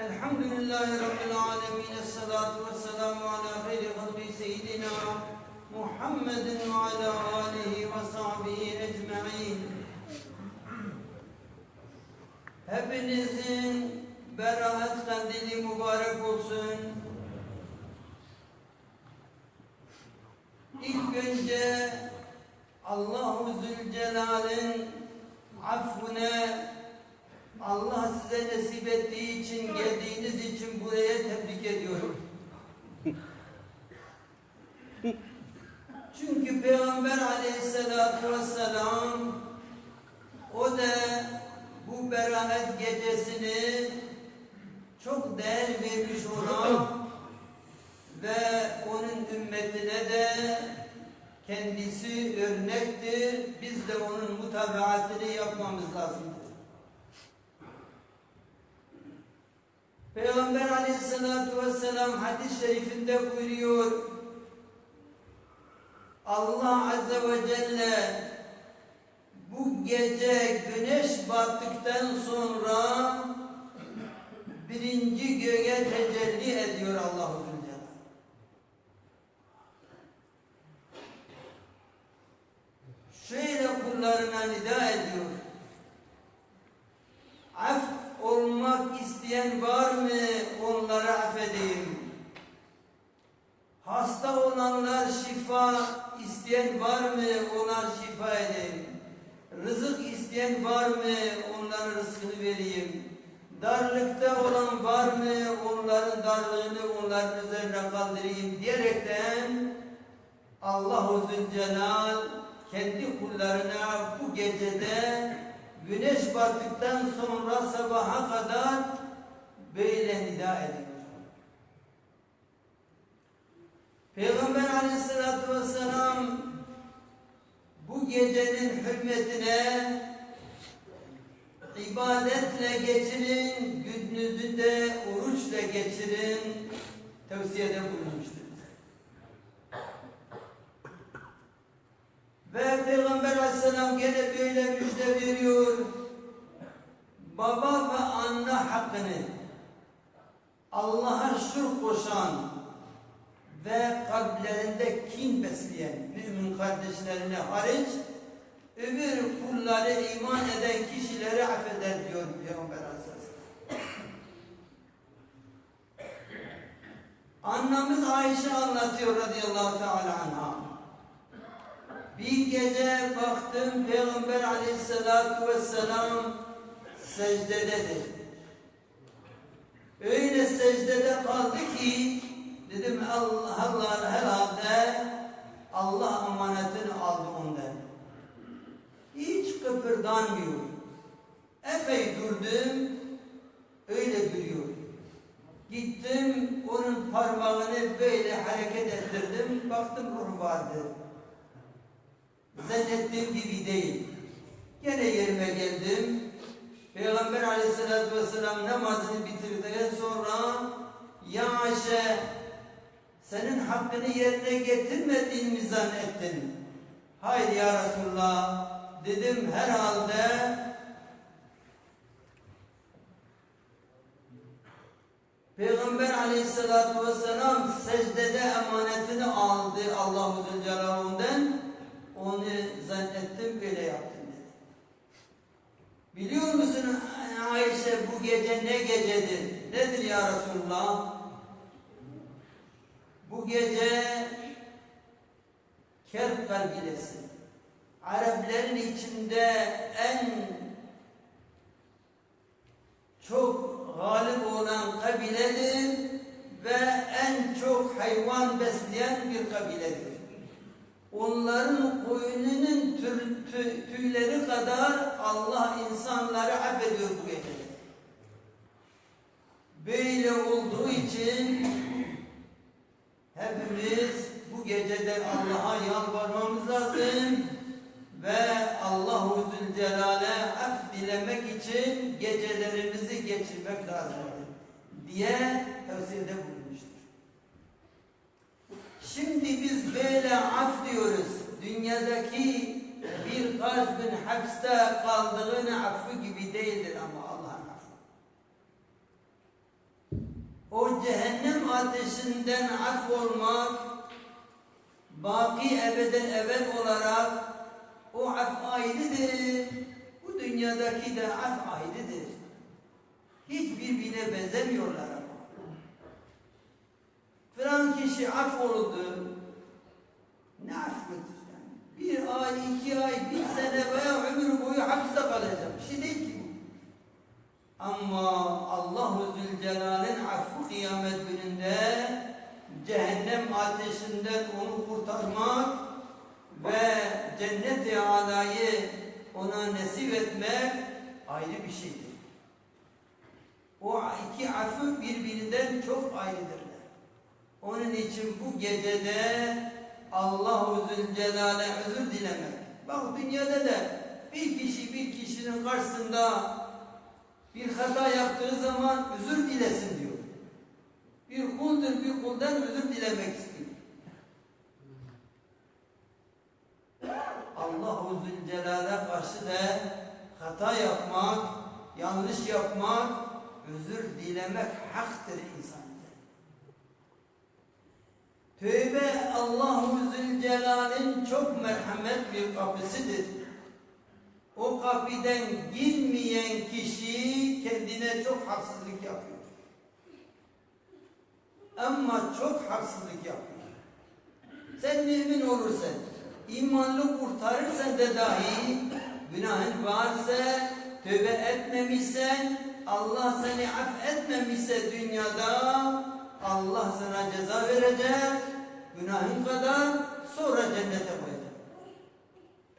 الحمد لله رب العالمين الصلاة والسلام على خير خلق سيدنا محمد وعلى آله وصحبه أجمعين Hepinizin beraat kandili mübarek olsun. İlk önce Allahu Zülcelal'in affine Allah size nasip ettiği için geldiğiniz için buraya tebrik ediyorum. Çünkü Peygamber aleyhissalatu vesselam o da bu beraat gecesini çok değer vermiş ona ve onun ümmetine de kendisi örnektir. Biz de onun mutabaatını yapmamız lazımdır. Peygamber aleyhissalatu vesselam hadis-i şerifinde buyuruyor. Allah azze ve celle bu gece güneş battıktan sonra birinci göğe tecelli ediyor Allah-u Zülcelal. Şöyle kullarına nida ediyor. Af olmak isteyen var mı onları affedeyim. Hasta olanlar şifa isteyen var mı onlar şifa edeyim. Rızık isteyen var mı rızkını vereyim. Darlıkta olan var mı onların darlığını onların üzerine kaldırayım diyerekten Allahu Zülcelal kendi kullarına bu gecede güneş battıktan sonra sabaha kadar böyle nida ediyor. Peygamber aleyhissalatü vesselam bu gecenin hürmetine ibadetle geçirin, gündüzü de oruçla geçirin tavsiyede bulunmuştur. Ve Peygamber aleyhisselam gene böyle müjde veriyor. Baba ve anne hakkını Allah'a şirk koşan ve kalplerinde kin besleyen mümin kardeşlerine hariç öbür kulları iman eden kişileri affeder diyor Peygamber Aleyhisselam. Annemiz Ayşe anlatıyor radıyallahu teala anha. Bir gece baktım Peygamber aleyhissalatu vesselam secdededir. Öyle secdede kaldı ki dedim Allah Allah herhalde Allah amanetini aldı ondan. Hiç kıpırdanmıyor. Epey durdum. Öyle duruyor. Gittim onun parmağını böyle hareket ettirdim. Baktım ruh vardı. Zannettiğim gibi değil. Gene yerime geldim. Peygamber aleyhissalatü vesselam namazını bitirdikten sonra Ya Ayşe senin hakkını yerine getirmediğini zannettin? Hayır ya Resulullah dedim herhalde Peygamber aleyhissalatü vesselam secdede emanetini aldı Allah-u Zülcelal'ından onu zannettim böyle yaptım dedi. Biliyor musun Ayşe bu gece ne gecedir? Nedir ya Resulullah? Bu gece Kerb kabilesi. Arapların içinde en çok galip olan kabiledir ve en çok hayvan besleyen bir kabiledir. Onların koyununun tüyleri kadar Allah insanları affediyor bu gecede. Böyle olduğu için hepimiz bu gecede Allah'a yalvarmamız lazım ve Allahu Zülcelal'e af dilemek için gecelerimizi geçirmek lazımdır diye tavsiyede bulunmuştur. Şimdi biz böyle af diyoruz. Dünyadaki bir kalbin hapste kaldığını affı gibi değildir ama Allah'ın affı. o cehennem ateşinden af olmak, baki ebeden evvel olarak o af ayrıdır. Bu dünyadaki de af ayrıdır. Hiç benzemiyorlar ama. Filan kişi af oldu. Ne affıdır yani? Bir ay, iki ay, bir sene veya ömür boyu hapiste kalacak. Bir şey değil ki. Ama Allahu Zülcelal'in affı kıyamet gününde cehennem ateşinden onu kurtarmak ve cennet-i alayı ona nesip etmek ayrı bir şeydir. O iki affı birbirinden çok ayrıdırlar. Onun için bu gecede Allahu Zülcelal'e özür dilemek. Bak dünyada da bir kişi bir kişinin karşısında bir hata yaptığı zaman özür dilesin diyor. Bir kuldur bir kuldan özür dilemek istiyor. Allahu Zülcelal'e karşı da hata yapmak, yanlış yapmak, özür dilemek haktır insan. Tövbe Allahu Zülcelal'in çok merhamet bir kapısıdır. O kapıdan girmeyen kişi kendine çok haksızlık yapıyor. Ama çok haksızlık yapıyor. Sen mümin olursan, imanlı kurtarırsan da dahi günahın varsa, tövbe etmemişsen, Allah seni affetmemişse dünyada Allah sana ceza verecek, günahın kadar sonra cennete koyacak.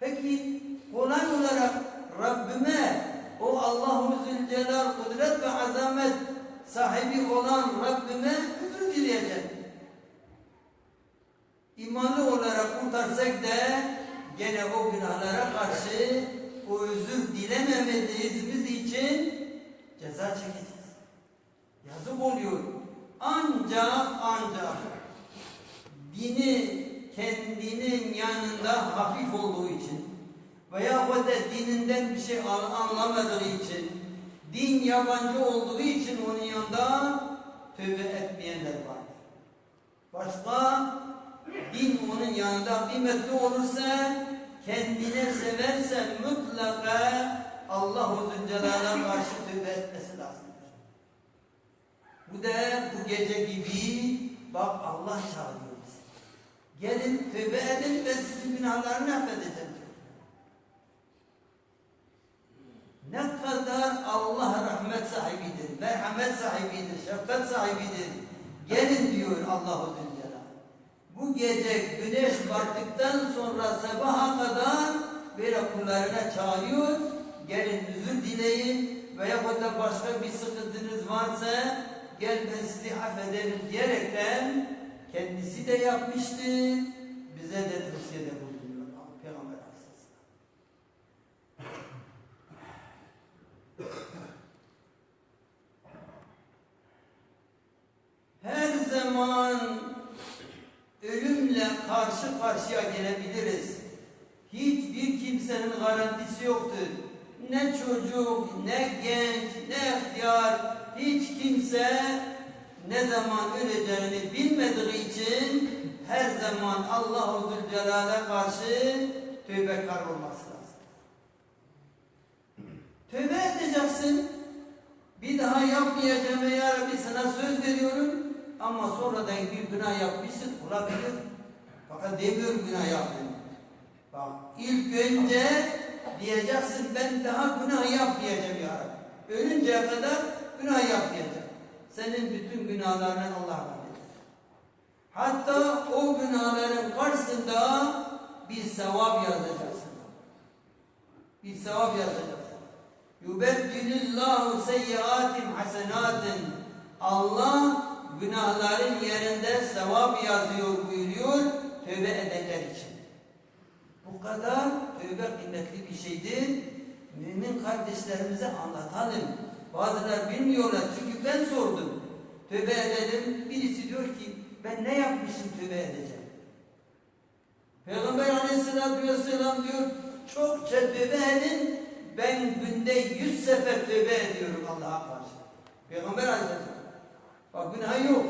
Peki kolay olarak Rabbime o Allahu Zülcelal kudret ve azamet sahibi olan Rabbime özür dileyecek. İmanlı olarak kurtarsak da gene o günahlara karşı o özür dilememediğimiz için ceza çekeceğiz. Yazık oluyor. Ancak ancak dini kendinin yanında hafif olduğu için veya o da dininden bir şey anlamadığı için din yabancı olduğu için onun yanında tövbe etmeyenler var. Başka din onun yanında kıymetli olursa kendine severse mutlaka Allah-u Zülcelal'a karşı tövbe etmesi lazım. Bu da bu gece gibi bak Allah çağırıyor bizi. Gelin tövbe edin ve sizin günahlarını affedeceğim. Ne kadar Allah rahmet sahibidir, merhamet sahibidir, şefkat sahibidir. Gelin diyor Allahu. Bu gece güneş battıktan sonra sabaha kadar böyle kullarına çağırıyor. Gelin özür dileyin veya da başka bir sıkıntınız varsa gel ben sizi affederim diyerekten kendisi de yapmıştı. Bize de tavsiyede bulunuyor. Peygamber Aleyhisselam. Her zaman ölümle karşı karşıya gelebiliriz. Hiçbir kimsenin garantisi yoktur. Ne çocuk, ne genç, ne ihtiyar, hiç kimse ne zaman öleceğini bilmediği için her zaman Allah-u Zülcelal'e karşı tövbekar olması lazım. Tövbe edeceksin. Bir daha yapmayacağım ya Rabbi sana söz veriyorum. Ama sonradan bir günah yapmışsın olabilir. Fakat demiyor günah yaptın. Bak ilk önce diyeceksin ben daha günah yapmayacağım ya Rabbi. Ölünceye kadar günah yapmayacağım. Senin bütün günahlarını Allah affeder. Hatta o günahların karşısında bir sevap yazacaksın. Bir sevap yazacaksın. Yubeddilillahu seyyiatim hasenatin. Allah günahların yerinde sevap yazıyor buyuruyor tövbe edenler için. Bu kadar tövbe kıymetli bir şeydir. Mümin kardeşlerimize anlatalım. Bazılar bilmiyorlar çünkü ben sordum. Tövbe edelim. Birisi diyor ki ben ne yapmışım tövbe edeceğim. Peygamber aleyhissalatü vesselam diyor çokça tövbe edin. Ben günde yüz sefer tövbe ediyorum Allah'a karşı. Peygamber aleyhissalatü Bak günah yok.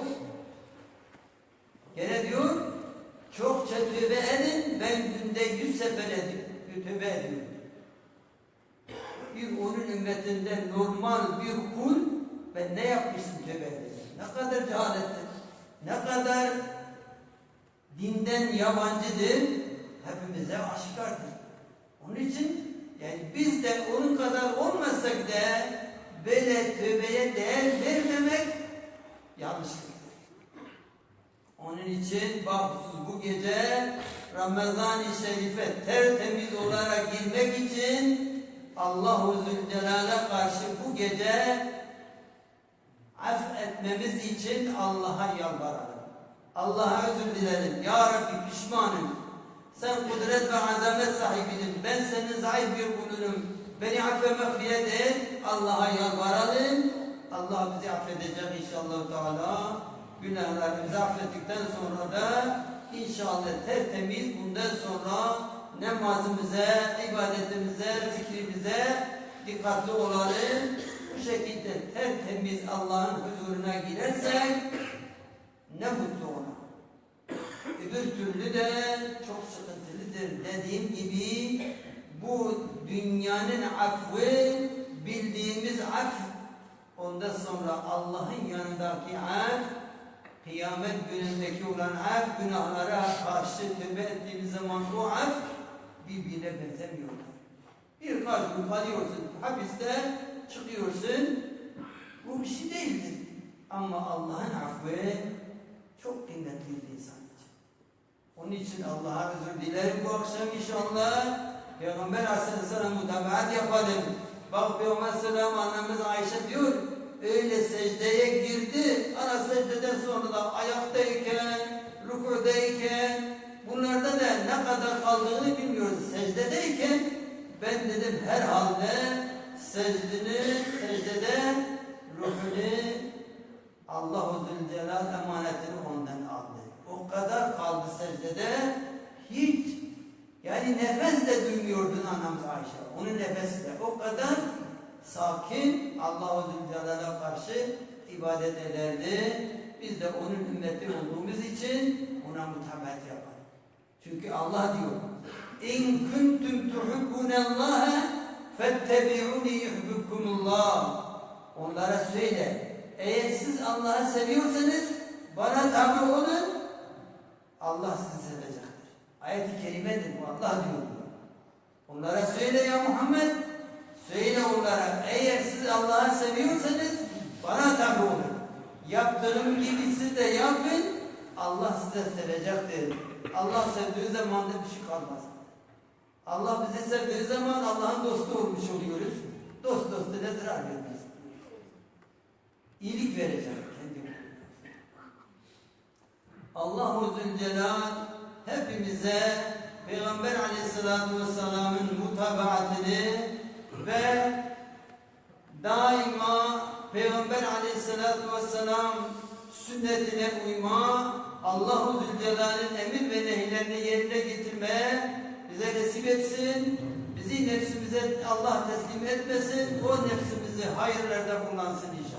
Gene diyor, çokça tövbe edin, ben günde yüz sefer edip tövbe ediyorum. Bir onun ümmetinden normal bir kul, ben ne yapmışsın tövbe edeceğim. Ne kadar cehalettir, ne kadar dinden yabancıdır, hepimize aşikardır. Onun için yani biz de onun kadar olmasak da böyle tövbeye değer vermemek yanlışlıktır. Onun için bahsuz bu gece Ramazan-ı Şerif'e tertemiz olarak girmek için Allah-u Zülcelal'e karşı bu gece af etmemiz için Allah'a yalvaralım. Allah'a özür dilerim. Ya Rabbi pişmanım. Sen kudret ve azamet sahibisin. Ben senin zayıf bir kulunum. Beni affe mağfiret et. Allah'a yalvaralım. Allah bizi affedecek inşallah Teala. Günahlarımızı affettikten sonra da inşallah tertemiz bundan sonra namazımıza, ibadetimize, zikrimize dikkatli olalım. Bu şekilde tertemiz Allah'ın huzuruna girersek ne mutlu ona. Öbür türlü de çok sıkıntılıdır. Dediğim gibi bu dünyanın affı bildiğimiz af ondan sonra Allah'ın yanındaki af kıyamet günündeki olan af günahlara karşı tövbe ettiğimiz zaman o af birbirine benzemiyorlar. Birkaç gün kalıyorsun hapiste çıkıyorsun bu bir şey değildir. Ama Allah'ın affı çok kıymetli bir insan için. Onun için Allah'a özür dilerim bu akşam inşallah. Peygamber Aleyhisselam'a mutabaat yapalım. Bak Peygamber Aleyhisselam annemiz Ayşe diyor, öyle secdeye girdi, ara secdeden sonra da ayaktayken, rükudeyken, bunlarda da ne kadar kaldığını bilmiyoruz. Secdedeyken, ben dedim herhalde secdini, secdede ruhunu Allah-u Zülcelal emanetini ondan aldı. O kadar kaldı secdede hiç yani nefes de duymuyordu anamız Ayşe. Onun nefesi de o kadar sakin Allah-u Zülcelal'a karşı ibadet ederdi. Biz de onun ümmeti olduğumuz için ona mutabet yapalım. Çünkü Allah diyor İn kuntum tuhibbunallaha fettebi'uni yuhibbukumullah Onlara söyle eğer siz Allah'ı seviyorsanız bana tabi olun. Allah sizi sevecektir. Ayet-i kerimedir bu. Allah diyor. Onlara söyle ya Muhammed. Allah'ı seviyorsanız bana tabi olun. Yaptığım gibi siz de yapın. Allah size sevecektir. Allah sevdiği zaman da bir şey kalmaz. Allah bizi sevdiği zaman Allah'ın dostu olmuş oluyoruz. Dost dostuna zarar vermez iyilik verecek kendine. Allahu Zülcelal hepimize Peygamber Aleyhisselatü Vesselam'ın mutabaatını ve daima Peygamber Aleyhisselatü Vesselam sünnetine uyma, Allahu Zülcelal'in emir ve nehirlerini yerine getirmeye bize nasip etsin. Bizi nefsimize Allah teslim etmesin. O nefsimizi hayırlarda kullansın inşallah.